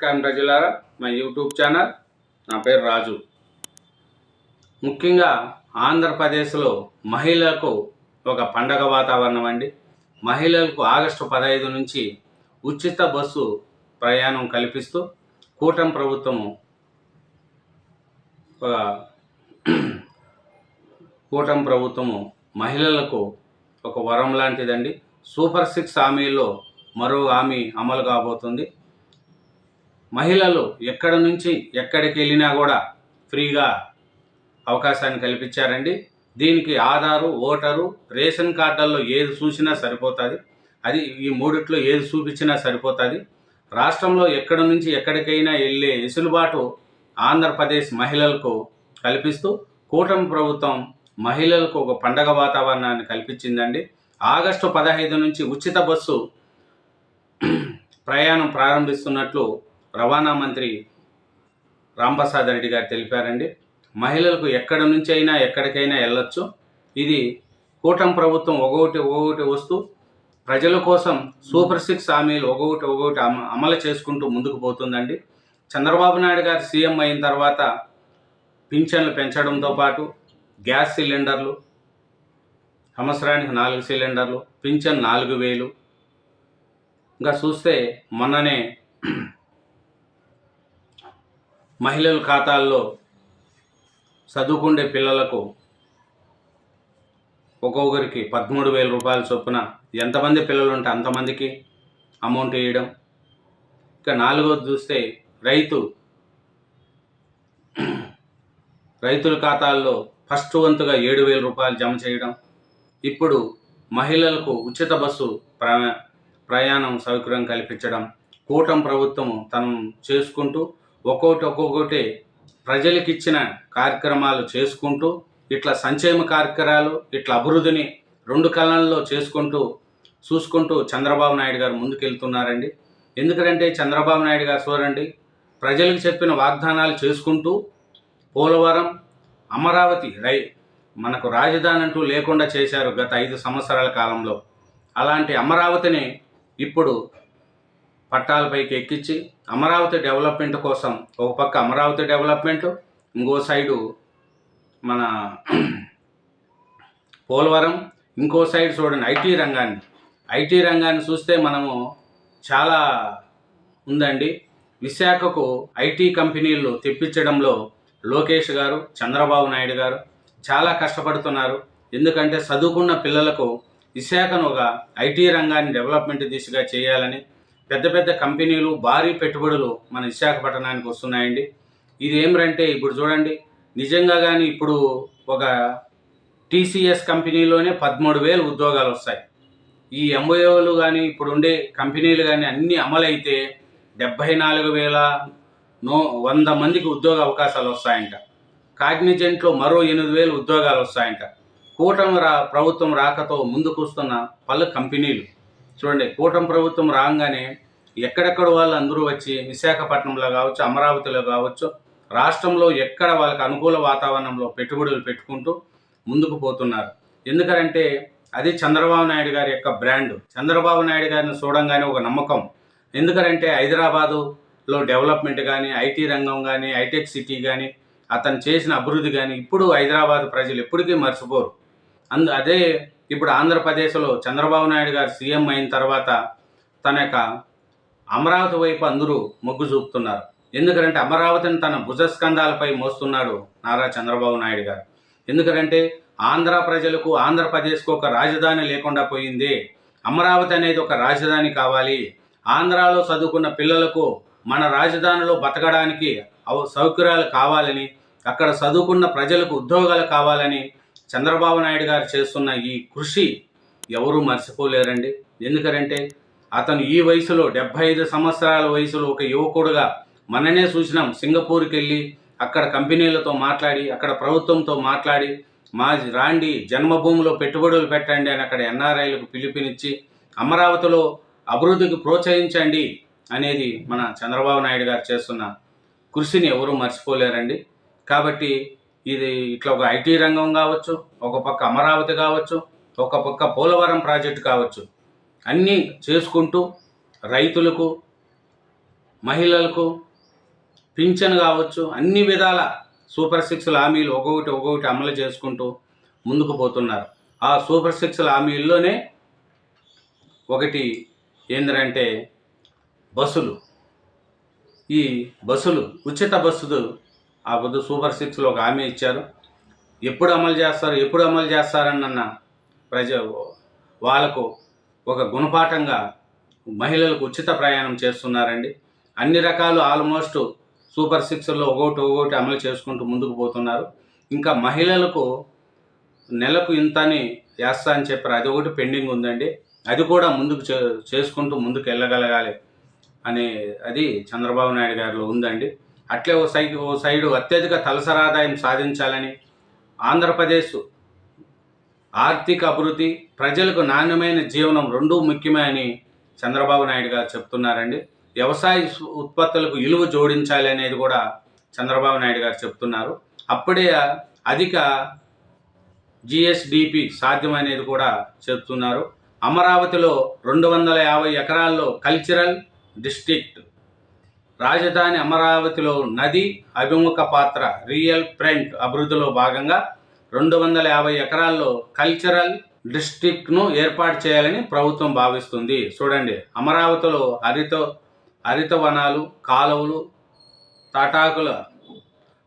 నమస్కారం ప్రజలారా మా యూట్యూబ్ ఛానల్ నా పేరు రాజు. ముఖ్యంగా ఆంధ్రప్రదేశ్లో మహిళలకు ఒక పండగ వాతావరణం అండి. మహిళలకు ఆగస్టు పదహైదు నుంచి ఉచిత బస్సు ప్రయాణం కల్పిస్తూ కూటమి ప్రభుత్వము ఒక కూటమి ప్రభుత్వము మహిళలకు ఒక వరం లాంటిదండి. సూపర్ సిక్స్ హామీలో మరో హామీ అమలు కాబోతుంది. మహిళలు ఎక్కడ నుంచి ఎక్కడికి వెళ్ళినా కూడా ఫ్రీగా అవకాశాన్ని కల్పించారండి. దీనికి ఆధారు ఓటరు రేషన్ కార్డుల్లో ఏది చూసినా సరిపోతుంది. అది ఈ మూడిట్లో ఏది చూపించినా సరిపోతుంది. రాష్ట్రంలో ఎక్కడి నుంచి ఎక్కడికైనా వెళ్ళే వెసులుబాటు ఆంధ్రప్రదేశ్ మహిళలకు కల్పిస్తూ కూటమి ప్రభుత్వం మహిళలకు ఒక పండగ వాతావరణాన్ని కల్పించిందండి. ఆగస్టు పదహైదు నుంచి ఉచిత బస్సు ప్రయాణం ప్రారంభిస్తున్నట్లు రవాణా మంత్రి రాంప్రసాద్ రెడ్డి గారు తెలిపారండి. మహిళలకు ఎక్కడి నుంచి అయినా ఎక్కడికైనా వెళ్ళొచ్చు. ఇది కూటమి ప్రభుత్వం ఒక్కొక్కటి ఒక్కొక్కటి వస్తూ ప్రజల కోసం సూపర్ సిక్స్ హామీలు ఒక్కొక్కటి ఒక్కొక్కటి అమలు చేసుకుంటూ ముందుకు పోతుందండి. చంద్రబాబు నాయుడు గారు సీఎం అయిన తర్వాత పింఛన్లు పెంచడంతో పాటు గ్యాస్ సిలిండర్లు సంవత్సరానికి నాలుగు సిలిండర్లు పింఛన్ నాలుగు వేలు. ఇంకా చూస్తే మొన్ననే మహిళల ఖాతాల్లో చదువుకుండే పిల్లలకు ఒక్కొక్కరికి పదమూడు వేల రూపాయల చొప్పున ఎంతమంది పిల్లలు ఉంటే అంతమందికి అమౌంట్ వేయడం. ఇక నాలుగోది చూస్తే రైతు. రైతుల ఖాతాల్లో ఫస్ట్ వంతుగా ఏడు వేల రూపాయలు జమ చేయడం. ఇప్పుడు మహిళలకు ఉచిత బస్సు ప్రయాణం సౌకర్యం కల్పించడం. కూటమి ప్రభుత్వం తను చేసుకుంటూ ఒక్కొక్కటి ఒక్కొక్కటి ప్రజలకు ఇచ్చిన కార్యక్రమాలు చేసుకుంటూ ఇట్లా సంక్షేమ కార్యక్రమాలు ఇట్లా అభివృద్ధిని రెండు కళల్లో చేసుకుంటూ చూసుకుంటూ చంద్రబాబు నాయుడు గారు ముందుకెళ్తున్నారండి. ఎందుకంటే చంద్రబాబు నాయుడు గారు చూడండి ప్రజలకు చెప్పిన వాగ్దానాలు చేసుకుంటూ పోలవరం అమరావతి రై మనకు రాజధాని అంటూ లేకుండా చేశారు గత ఐదు సంవత్సరాల కాలంలో. అలాంటి అమరావతిని ఇప్పుడు పట్టాలపైకి ఎక్కించి అమరావతి డెవలప్మెంట్ కోసం ఒక పక్క అమరావతి డెవలప్మెంట్ ఇంకో సైడు మన పోలవరం ఇంకో సైడ్ చూడండి ఐటీ రంగాన్ని. ఐటీ రంగాన్ని చూస్తే మనము చాలా ఉందండి. విశాఖకు ఐటీ కంపెనీలు తెప్పించడంలో లోకేష్ గారు చంద్రబాబు నాయుడు గారు చాలా కష్టపడుతున్నారు. ఎందుకంటే చదువుకున్న పిల్లలకు విశాఖను ఒక ఐటీ రంగాన్ని డెవలప్మెంట్ దిశగా చేయాలని పెద్ద పెద్ద కంపెనీలు భారీ పెట్టుబడులు మన విశాఖపట్నానికి వస్తున్నాయండి. ఇది ఏమిరంటే ఇప్పుడు చూడండి నిజంగా కానీ ఇప్పుడు ఒక టీసీఎస్ కంపెనీలోనే పదమూడు వేలు ఉద్యోగాలు వస్తాయి. ఈ ఎంఓఏలు కానీ ఇప్పుడు ఉండే కంపెనీలు కానీ అన్నీ అమలైతే డెబ్భై నాలుగు వేల నో వంద మందికి ఉద్యోగ అవకాశాలు వస్తాయంట. కాగ్నిజెంట్లో మరో ఎనిమిది వేలు ఉద్యోగాలు వస్తాయంట. కూటమి రా ప్రభుత్వం రాకతో ముందుకొస్తున్న పలు కంపెనీలు. చూడండి కూటమి ప్రభుత్వం రాగానే ఎక్కడెక్కడ వాళ్ళు అందరూ వచ్చి విశాఖపట్నంలో కావచ్చు అమరావతిలో కావచ్చు రాష్ట్రంలో ఎక్కడ వాళ్ళకి అనుకూల వాతావరణంలో పెట్టుబడులు పెట్టుకుంటూ ముందుకు పోతున్నారు. ఎందుకంటే అది చంద్రబాబు నాయుడు గారి యొక్క బ్రాండ్. చంద్రబాబు నాయుడు గారిని చూడంగానే ఒక నమ్మకం. ఎందుకంటే హైదరాబాదులో డెవలప్మెంట్ కానీ ఐటీ రంగం కానీ హైటెక్ సిటీ కానీ అతను చేసిన అభివృద్ధి కానీ ఇప్పుడు హైదరాబాద్ ప్రజలు ఎప్పటికీ మర్చిపోరు. అందు అదే ఇప్పుడు ఆంధ్రప్రదేశ్లో చంద్రబాబు నాయుడు గారు సీఎం అయిన తర్వాత తన యొక్క అమరావతి వైపు అందరూ మొగ్గు చూపుతున్నారు. ఎందుకంటే అమరావతిని తన భుజస్కంధాలపై మోస్తున్నాడు నారా చంద్రబాబు నాయుడు గారు. ఎందుకంటే ఆంధ్ర ప్రజలకు ఆంధ్రప్రదేశ్కు ఒక రాజధాని లేకుండా పోయింది. అమరావతి అనేది ఒక రాజధాని కావాలి. ఆంధ్రాలో చదువుకున్న పిల్లలకు మన రాజధానిలో బతకడానికి సౌకర్యాలు కావాలని అక్కడ చదువుకున్న ప్రజలకు ఉద్యోగాలు కావాలని చంద్రబాబు నాయుడు గారు చేస్తున్న ఈ కృషి ఎవరూ మర్చిపోలేరండి. ఎందుకంటే అతను ఈ వయసులో డెబ్బై ఐదు సంవత్సరాల వయసులో ఒక యువకుడుగా మననే చూసినాం. సింగపూర్కి వెళ్ళి అక్కడ కంపెనీలతో మాట్లాడి అక్కడ ప్రభుత్వంతో మాట్లాడి మా రాండి జన్మభూమిలో పెట్టుబడులు పెట్టండి అని అక్కడ ఎన్ఆర్ఐలకు పిలుపునిచ్చి అమరావతిలో అభివృద్ధికి ప్రోత్సహించండి అనేది మన చంద్రబాబు నాయుడు గారు చేస్తున్న కృషిని ఎవరూ మర్చిపోలేరండి. కాబట్టి ఇది ఇట్లా ఒక ఐటీ రంగం కావచ్చు ఒక పక్క అమరావతి కావచ్చు ఒక పక్క పోలవరం ప్రాజెక్టు కావచ్చు. అన్నీ చేసుకుంటూ రైతులకు మహిళలకు పింఛన్ కావచ్చు అన్ని విధాల సూపర్ సిక్స్ హామీలు ఒక్కొక్కటి ఒక్కొక్కటి అమలు చేసుకుంటూ ముందుకు పోతున్నారు. ఆ సూపర్ సిక్స్ హామీల్లోనే ఒకటి ఏంటంటే బస్సులు. ఈ బస్సులు ఉచిత బస్సులు ఆ పొద్దు సూపర్ సిక్స్లో ఒక హామీ ఇచ్చారు. ఎప్పుడు అమలు చేస్తారు ఎప్పుడు అమలు చేస్తారన్న ప్రజ వాళ్ళకు ఒక గుణపాఠంగా మహిళలకు ఉచిత ప్రయాణం చేస్తున్నారండి. అన్ని రకాలు ఆల్మోస్ట్ సూపర్ సిక్స్లో ఒకటి ఒకటి అమలు చేసుకుంటూ ముందుకు పోతున్నారు. ఇంకా మహిళలకు నెలకు ఇంతని వేస్తా అని చెప్పారు. అది ఒకటి పెండింగ్ ఉందండి. అది కూడా ముందుకు చే చేసుకుంటూ ముందుకు వెళ్ళగలగాలి అనే అది చంద్రబాబు నాయుడు గారిలో ఉందండి. అట్లే ఓ సైడ్ ఓ సైడు అత్యధిక తలసరాదాయం సాధించాలని ఆంధ్రప్రదేశ్ ఆర్థిక అభివృద్ధి ప్రజలకు నాణ్యమైన జీవనం రెండూ ముఖ్యమే అని చంద్రబాబు నాయుడు గారు చెప్తున్నారండి. వ్యవసాయ ఉత్పత్తులకు విలువ జోడించాలి అనేది కూడా చంద్రబాబు నాయుడు గారు చెప్తున్నారు. అప్పుడే అధిక జిఎస్డిపి సాధ్యమనేది కూడా చెప్తున్నారు. అమరావతిలో రెండు వందల యాభై ఎకరాల్లో కల్చరల్ డిస్ట్రిక్ట్ రాజధాని అమరావతిలో నది అభిముఖ పాత్ర రియల్ ప్రింట్ అభివృద్ధిలో భాగంగా రెండు వందల యాభై ఎకరాల్లో కల్చరల్ డిస్ట్రిక్ట్ను ఏర్పాటు చేయాలని ప్రభుత్వం భావిస్తుంది. చూడండి అమరావతిలో హరిత హరిత వనాలు కాలువలు తాటాకుల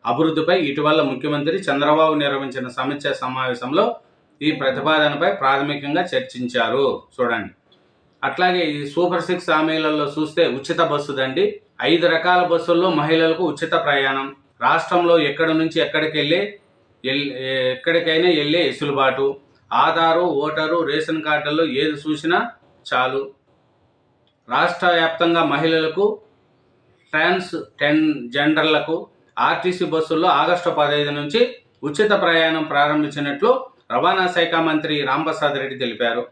అభివృద్ధిపై ఇటీవల ముఖ్యమంత్రి చంద్రబాబు నిర్వహించిన సమీక్ష సమావేశంలో ఈ ప్రతిపాదనపై ప్రాథమికంగా చర్చించారు. చూడండి అట్లాగే ఈ సూపర్ సిక్స్ హామీలలో చూస్తే ఉచిత బస్సు దండి ఐదు రకాల బస్సుల్లో మహిళలకు ఉచిత ప్రయాణం. రాష్ట్రంలో ఎక్కడి నుంచి ఎక్కడికి వెళ్ళే ఎక్కడికైనా వెళ్ళే వెసులుబాటు. ఆధారు ఓటరు రేషన్ కార్డుల్లో ఏది చూసినా చాలు. రాష్ట్ర వ్యాప్తంగా మహిళలకు ట్రాన్స్ టెన్ జెండర్లకు ఆర్టీసీ బస్సుల్లో ఆగస్టు పదహైదు నుంచి ఉచిత ప్రయాణం ప్రారంభించినట్లు రవాణా శాఖ మంత్రి రాంప్రసాద్ రెడ్డి తెలిపారు.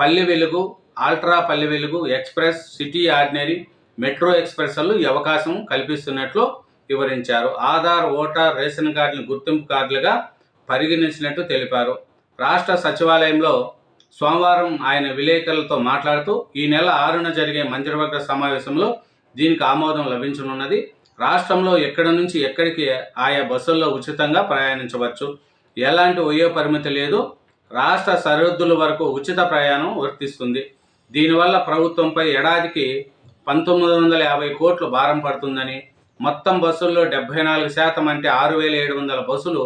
పల్లె Velugu ultra Palle Velugu express city ordinary metro ఎక్స్ప్రెస్లు ఈ అవకాశం కల్పిస్తున్నట్లు వివరించారు. ఆధార్ ఓటర్ రేషన్ కార్డులను గుర్తింపు కార్డులుగా పరిగణించినట్టు తెలిపారు. రాష్ట్ర సచివాలయంలో సోమవారం ఆయన విలేకరులతో మాట్లాడుతూ ఈ నెల ఆరున జరిగే మంత్రివర్గ సమావేశంలో దీనికి ఆమోదం లభించనున్నది. రాష్ట్రంలో ఎక్కడి నుంచి ఎక్కడికి ఆయా బస్సుల్లో ఉచితంగా ప్రయాణించవచ్చు? ఎలాంటి వయో పరిమితి లేదు. రాష్ట్ర సరిహద్దుల వరకు ఉచిత ప్రయాణం వర్తిస్తుంది. దీనివల్ల ప్రభుత్వంపై ఏడాదికి పంతొమ్మిది వందల యాభై కోట్లు భారం పడుతుందని మొత్తం బస్సుల్లో డెబ్బై నాలుగు శాతం అంటే ఆరు వేల ఏడు వందల బస్సులు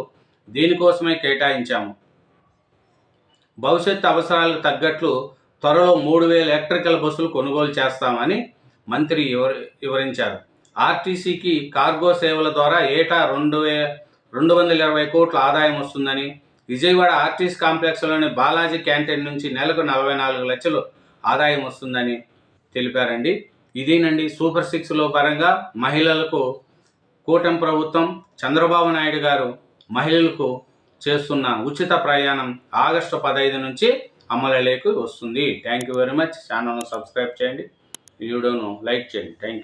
దీనికోసమే కేటాయించాము. భవిష్యత్ అవసరాలకు తగ్గట్లు త్వరలో మూడు వేల ఎలక్ట్రికల్ బస్సులు కొనుగోలు చేస్తామని మంత్రి వివరించారు. ఆర్టీసీకి కార్గో సేవల ద్వారా ఏటా రెండు వే రెండు వందల ఇరవై కోట్ల ఆదాయం వస్తుందని విజయవాడ ఆర్టీసీ కాంప్లెక్స్లోని బాలాజీ క్యాంటీన్ నుంచి నెలకు నలభై నాలుగు లక్షలు ఆదాయం వస్తుందని తెలిపారండి. ఇదేనండి సూపర్ సిక్స్లో పరంగా మహిళలకు కూటమి ప్రభుత్వం చంద్రబాబు నాయుడు గారు మహిళలకు చేస్తున్న ఉచిత ప్రయాణం ఆగస్టు పదహైదు నుంచి అమలులోకి వస్తుంది. థ్యాంక్ యూ వెరీ మచ్ ఛానల్ను సబ్స్క్రైబ్ చేయండి. వీడియోను లైక్ చేయండి. Thank you